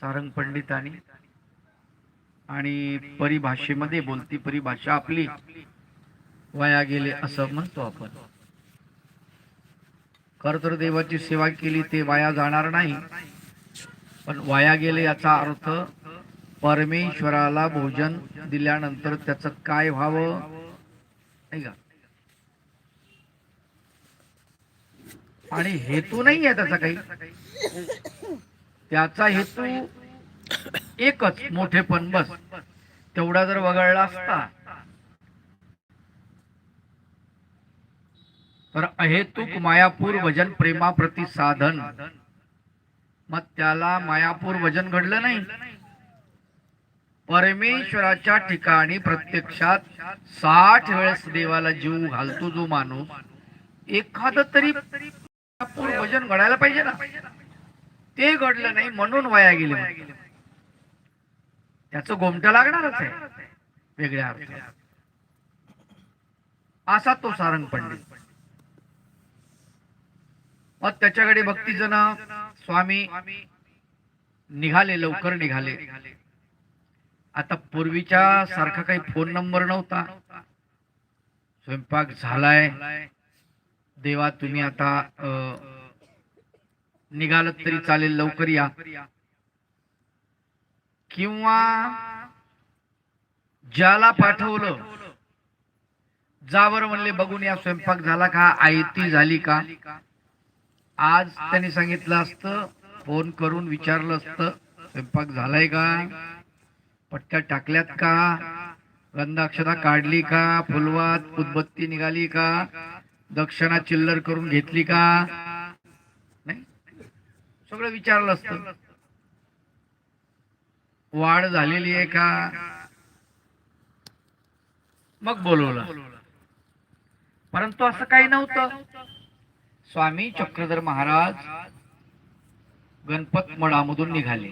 सारंग पंडितांनी आणि परिभाषेमध्ये बोलती परिभाषा आपली. वाया गेले असं म्हणतो आपण. खर देवाची सेवा केली ते वाया जाणार नाही. पण वाया गेले याचा अर्थ परमेश्वराला भोजन दिल्यानंतर त्याचं काय व्हावं? नाही का? आणि हेतू नाही आहे त्याचा काही. त्याचा हेतू एकच मोठेपण बस. तेवढा जर वगळला असता. तर अहेतुक मायापूर वजन प्रेमाप्रती साधन मग त्याला मायापूर वजन घडलं नाही. परमेश्वराच्या ठिकाणी प्रत्यक्षात साठ वेळेस देवाला जीव घालतो जो माणूस. एखाद तरी वजन घडायला पाहिजे ना. ते घडलं नाही म्हणून वाया गेले त्याच त्याचं गोमट लागणारच आहे. वेगळ्या असा तो सारंग पंडित. मग त्याच्याकडे भक्तीजन स्वामी निघाले लवकर निघाले. आता पूर्वीच्या सारखा काही फोन नंबर नव्हता. स्वयंपाक झालाय. देवा तुम्ही आता निघालत तरी चालेल लवकर या. किंवा ज्याला पाठवलं जावर म्हणले बघून या स्वयंपाक झाला का? आयती झाली का? आज त्यांनी सांगितलं असतं फोन करून विचारलं असतं स्वयंपाक झालाय का? पट्ट्या टाकल्यात का? गंधाक्षता काढली का? फुलवात उदबत्ती निघाली का? दक्षिणा चिल्लर करून घेतली का? सगळं विचारलं असत. वाढ झालेली आहे का? मग बोलवलं. परंतु असं काही नव्हतं. स्वामी चक्रधर महाराज गणपत मळामधून निघाले.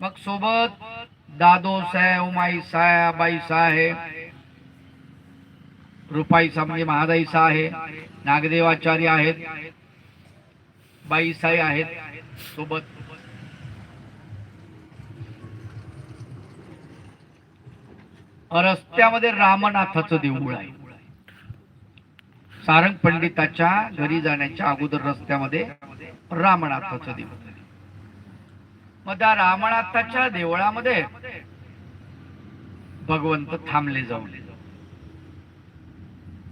मग सोबत दादो साहेब उमाई साहेब बाई साहेब रुपाई म्हणजे महादाई साहेब नागदेवाचार्य आहेत. बाईसाई आहेत सोबत. रस्त्यामध्ये रामनाथाचं देऊळ आहे. सारंग पंडिताच्या घरी जाण्याच्या अगोदर रस्त्यामध्ये रामनाथाचं देऊळ. मग त्या रामनाथाच्या देवळामध्ये भगवंत थांबले जाऊन.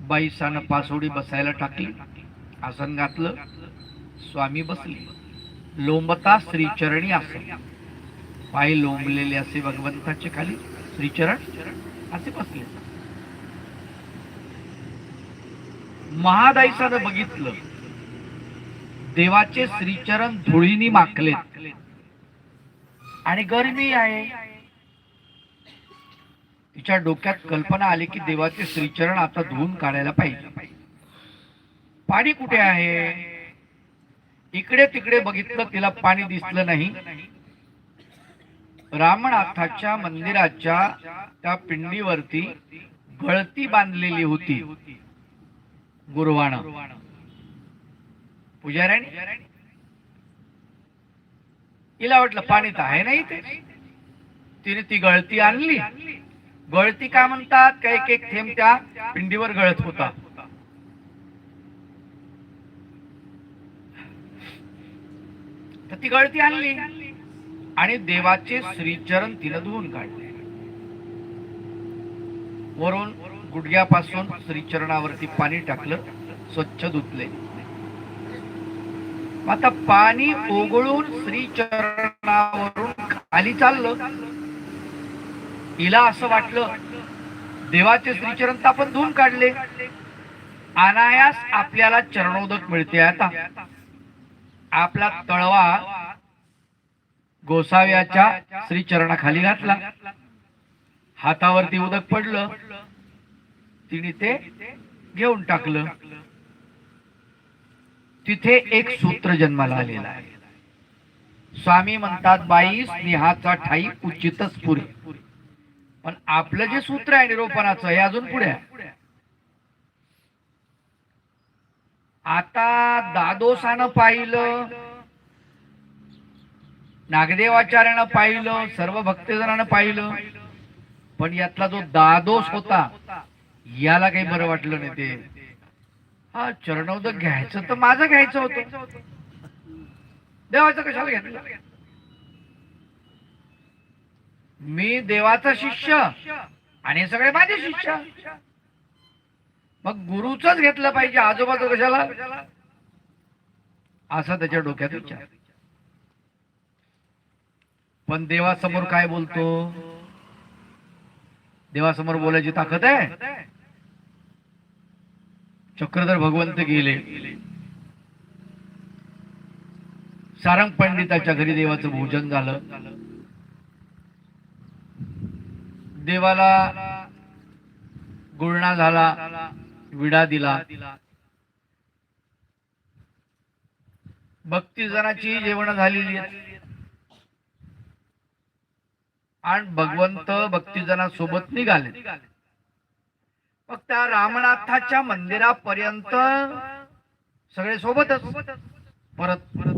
बाईसानं पासोडी बसायला टाकली आसन घातलं स्वामी बसले. लोंबता श्रीचरणी आसन. पाय लोंबलेले असे भगवंताचे खाली श्रीचरण असे बसले. महादाईसानं बघितलं. देवाचे श्रीचरण धुळीनी माखले आणि गर्मी आहे. तिच्या डोक्यात कल्पना आली की देवाचे श्रीचरण आता धुवून काढायला पाहिजे. पाणी कुठे आहे? इकडे तिकडे बघितलं तिला पाणी दिसलं नाही. रामनाथाच्या मंदिराच्या त्या पिंडीवरती गळती बांधलेली होती. गुरुवाण. पुजाऱ्याने? तिला वाटलं पाणी तर आहे नाही ते तिने ती गळती आणली. गळती का म्हणतात? का एक एक थेंब त्या पिंडीवर गळत होता. तर ती गळती आणली. आणि देवाचे श्रीचरण तिला धुवून काढले. वरून गुडघ्यापासून श्रीचरणावरती पाणी टाकलं स्वच्छ धुतले. आता पाणी ओघळून श्रीचरणावरून खाली चाललं. हिला असं वाटलं देवाचे श्रीचरण तर आपण धुवून काढले. अनायास आपल्याला चरणोदक मिळते आता. आपला तळवा गोसाव्याच्या श्रीचरणाखाली घातला. हातावरती उदक पडलं. तिने ते घेऊन टाकलं. तिथे एक सूत्र जन्माला आलेला आहे. स्वामी म्हणतात बाई स्नेहाचा ठाई उचितच पुरे. पण आपलं जे सूत्र आहे निरोपणाचं हे अजून पुढे आहे. आता दादोसानं पाहिलं नागदेवाचार्यानं पाहिलं सर्व भक्तजनानं पाहिलं पण यातला जो दादोष होता याला काही बरं वाटलं नाही ते. हा चरणोदक घ्यायचं तर माझं घ्यायचं होतं. देवाचं कशाला घेतलं? मी देवाचा शिष्य आणि सगळे माझे शिष्य. मग गुरुच घेतलं पाहिजे आजोबाचं कशाला? असा त्याच्या डोक्यात विचार. पण देवासमोर काय बोलतो? देवासमोर बोलायची ताकद आहे? चक्रधर भगवंत गेले. सारंग पंडिताच्या घरी देवाचं भोजन झालं. देवाला गुळणा झाला. विडा दिला. भक्तिजनाची जेवण झालेली आहेत. आणि भगवंत भक्तिजनासोबत निघाले मग त्या रामनाथाच्या मंदिरापर्यंत सगळे सोबतच. परत परत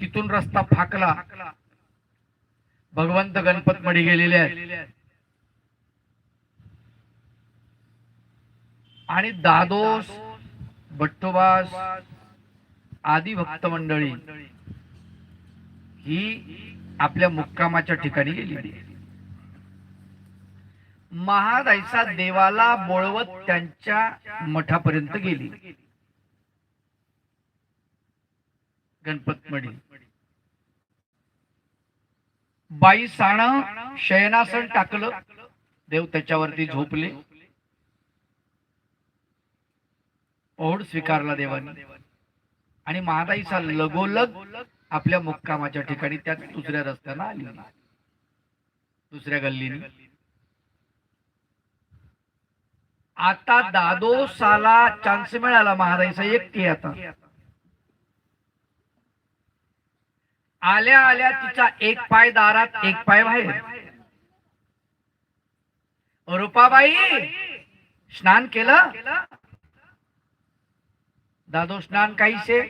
तिथून रस्ता फाकला. भगवंत गणपत मडी गेलेले आहेत. आणि दादोस भट्टोबास आदी भक्त मंडळी ही आपल्या मुक्कामाच्या ठिकाणी गेली महादायसा देवाला बोळवत त्यांच्या मठापर्यंत गेली. गणपतमडी बाई साण शयनासन टाकलं देव त्याच्यावरती झोपले. ओढ स्वीकारला देवाने. आणि महादाईचा लगोलग आपल्या मुक्कामाच्या ठिकाणी त्या दुसऱ्या रस्त्यानं आली. दुसऱ्या गल्लीने. आता दादोसाला चान्स मिळाला महादाईचा एकटी आता. आल्या आल्या तिचा एक पाय दारात एक पाय बाहेर. रुपाबाई स्नान केलं? दादो स्नान काहीसे?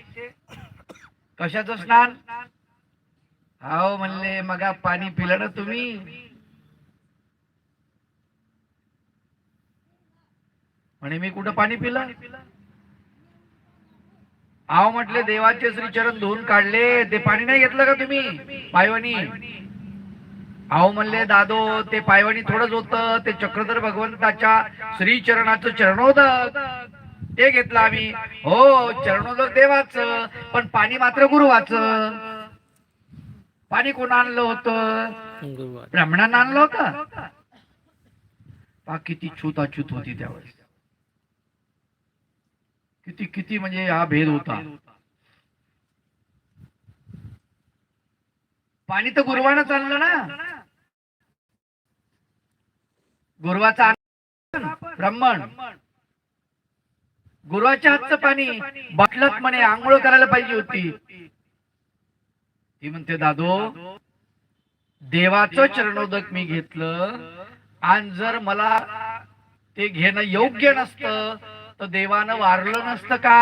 कशाचं स्नान? हाव म्हणले मगा पाणी पिलं ना तुम्ही. म्हणे मी कुठं पाणी पिलं? आव म्हटले देवाचे श्रीचरण धुवून काढले ते पाणी नाही घेतलं का तुम्ही पायवणी आहो म्हणले दादो ते पायवणी थोडंच होतं ते चक्रधर भगवंताच्या श्रीचरणाचं चरणोदक. ते घेतलं आम्ही हो चरणोदक देवाचं पण पाणी मात्र गुरुवाचं. पाणी कोण आणलं होतं? ब्राह्मणानं आणलं होतं? पहा किती छूत अछूत होती त्यावेळेस. किती किती म्हणजे हा भेद होता. पाणी तर गुरुवानं चाललं ना. गुरुवाचा ब्राह्मण. गुरुवाच्या हातचं पाणी बाटलात म्हणे आंघोळ करायला पाहिजे होती. ती म्हणते दादो देवाचं चरणोदक मी घेतलं. आणि जर मला ते घेणं योग्य नसतं तर देवानं वारलं नसतं का?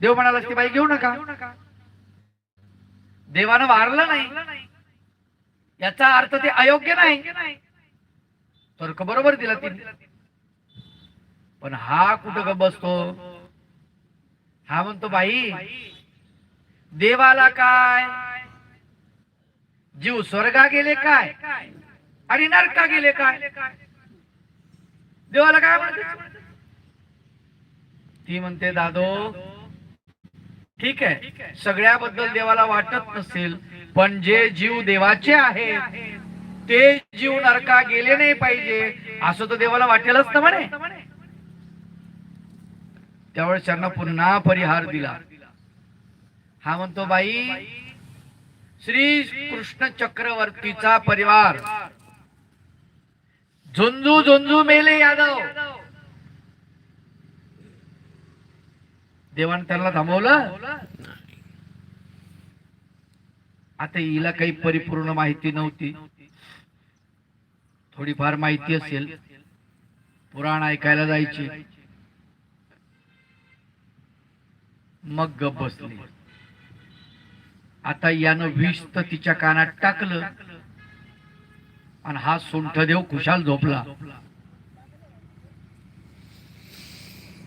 देव म्हणाला की बाई घेऊ नका. देवानं वारलं नाही. याचा अर्थ ते अयोग्य नाही. तर्क बरोबर दिला तिने. पण हा कुठं ग बसतो? हा म्हणतो बाई देवाला काय? जीव स्वर्गा गेले काय? आणि नरका गेले काय? देवाला काय म्हणते ती म्हणते दादो ठीक आहे सगळ्याबद्दल देवाला वाटत नसेल पण जे जीव देवाचे आहेत ते जीव नरका गेले नाही पाहिजे. असं तर देवाला वाटेलच ना म्हणे. त्यावेळेस त्यांना पुन्हा परिहार दिला. हा म्हणतो बाई श्री कृष्ण चक्रवर्तीचा परिवार. झुंजू झुंजू मेले यादव. देवान त्यांना थांबवलं? आता हिला काही परिपूर्ण माहिती नव्हती. थोडीफार माहिती असेल. पुराण ऐकायला जायची. मग गप बसली. आता यानं विष तर तिच्या कानात टाकलं. आणि हा सुंठदेव खुशाल झोपला.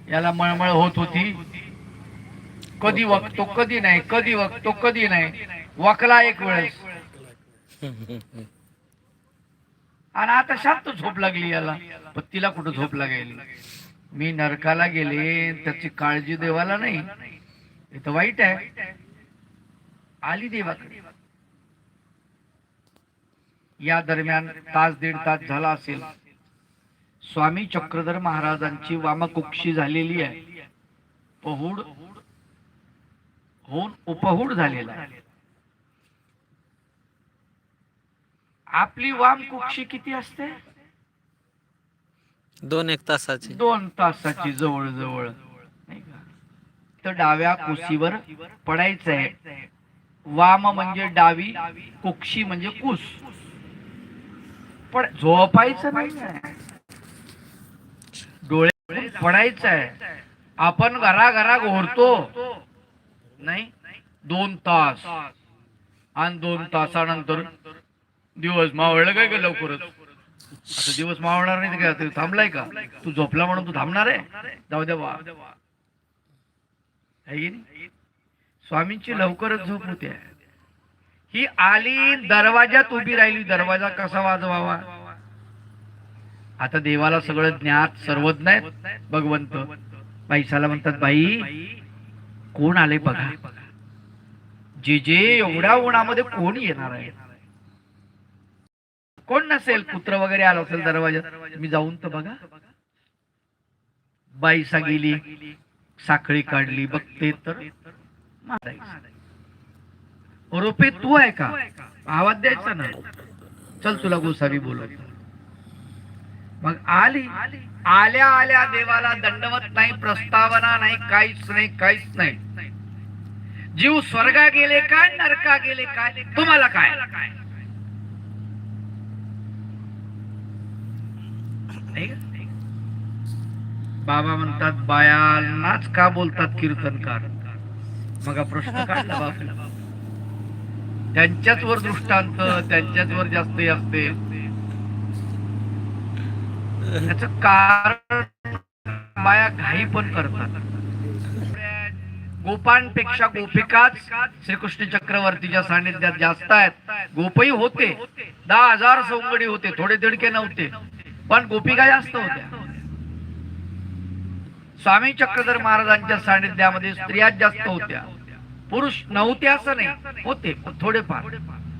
याला मळमळ होत होती. कधी वकतो कधी नाही कधी वकतो कधी नाही. वकला एक वेळेस. आणि आता शांत झोप लागली याला. पण तिला कुठं झोप लागेल मी नरकाला गेले त्याची काळजी देवाला नाही. हे तर वाईट आहे. आली देवाकडे. या दरम्यान तास दीड तास झाला असेल. स्वामी चक्रधर महाराजांची वामकुक्षी झालेली आहे. पहुड होऊन उपहूड झालेला आहे. आपली वामकुक्षी किती असते? दोन एक तासाची. दोन तासाची जवळ जवळ नाही का? डाव्या कुशीवर पडायचं आहे वाम म्हणजे डावी कुक्षी म्हणजे कुस. पण झोपायचं नाही. डोळे पडायचं आहे आपण घरा घरा घोरतो नाही? दोन तास. आणि दोन तासानंतर दिवस मावळलं काय का लवकरच? आता दिवस मावळणार नाही का थांबलाय का? तू झोपला म्हणून तू थांबणार आहे? जाऊ द्या वा स्वामींची लवकरच झोप होते ही। आली दरवाजात उभी राहिली दरवाजा कसा वाजवावा? आता देवाला सगळं ज्ञात सर्वज्ञ आहेत भगवंत. पैशाला म्हणतात बाई कोण आले बघा? जे जे एवढ्या उन्हामध्ये कोण येणार आहे? कोण नसेल? कुत्र वगैरे आलं असेल दरवाजात मी जाऊन तर बघा. बाईसा गेली. साखळी काढली बघते तर. रोपे तू आहे का? आवाज द्यायचा ना? चल तुला गोसावी बोलत मग आली. आल्या आल्या देवाला दंडवत नाही प्रस्तावना नाही काहीच नाही काहीच नाही. जीव स्वर्गा गेले काय नरका गेले काय तुम्हाला काय? नाही बाबा म्हणतात बायांनाच का बोलतात कीर्तनकार? मग प्रश्न काढला बाबा त्यांच्याच वर दृष्टांत त्यांच्याच वर जास्त असते. त्याच कारण माया घाई पण करतात. गोपांपेक्षा गोपिकाच श्रीकृष्ण चक्रवर्तीच्या सानिध्यात जास्त आहेत. गोपही होते. दहा हजार सौंगडी होते. थोडे तिडके नव्हते. पण गोपिका जास्त होत्या. स्वामी चक्रधर महाराजांच्या सानिध्यामध्ये स्त्रिया जास्त होत्या. पुरुष नव्हते असं नाही होते थोडेफार.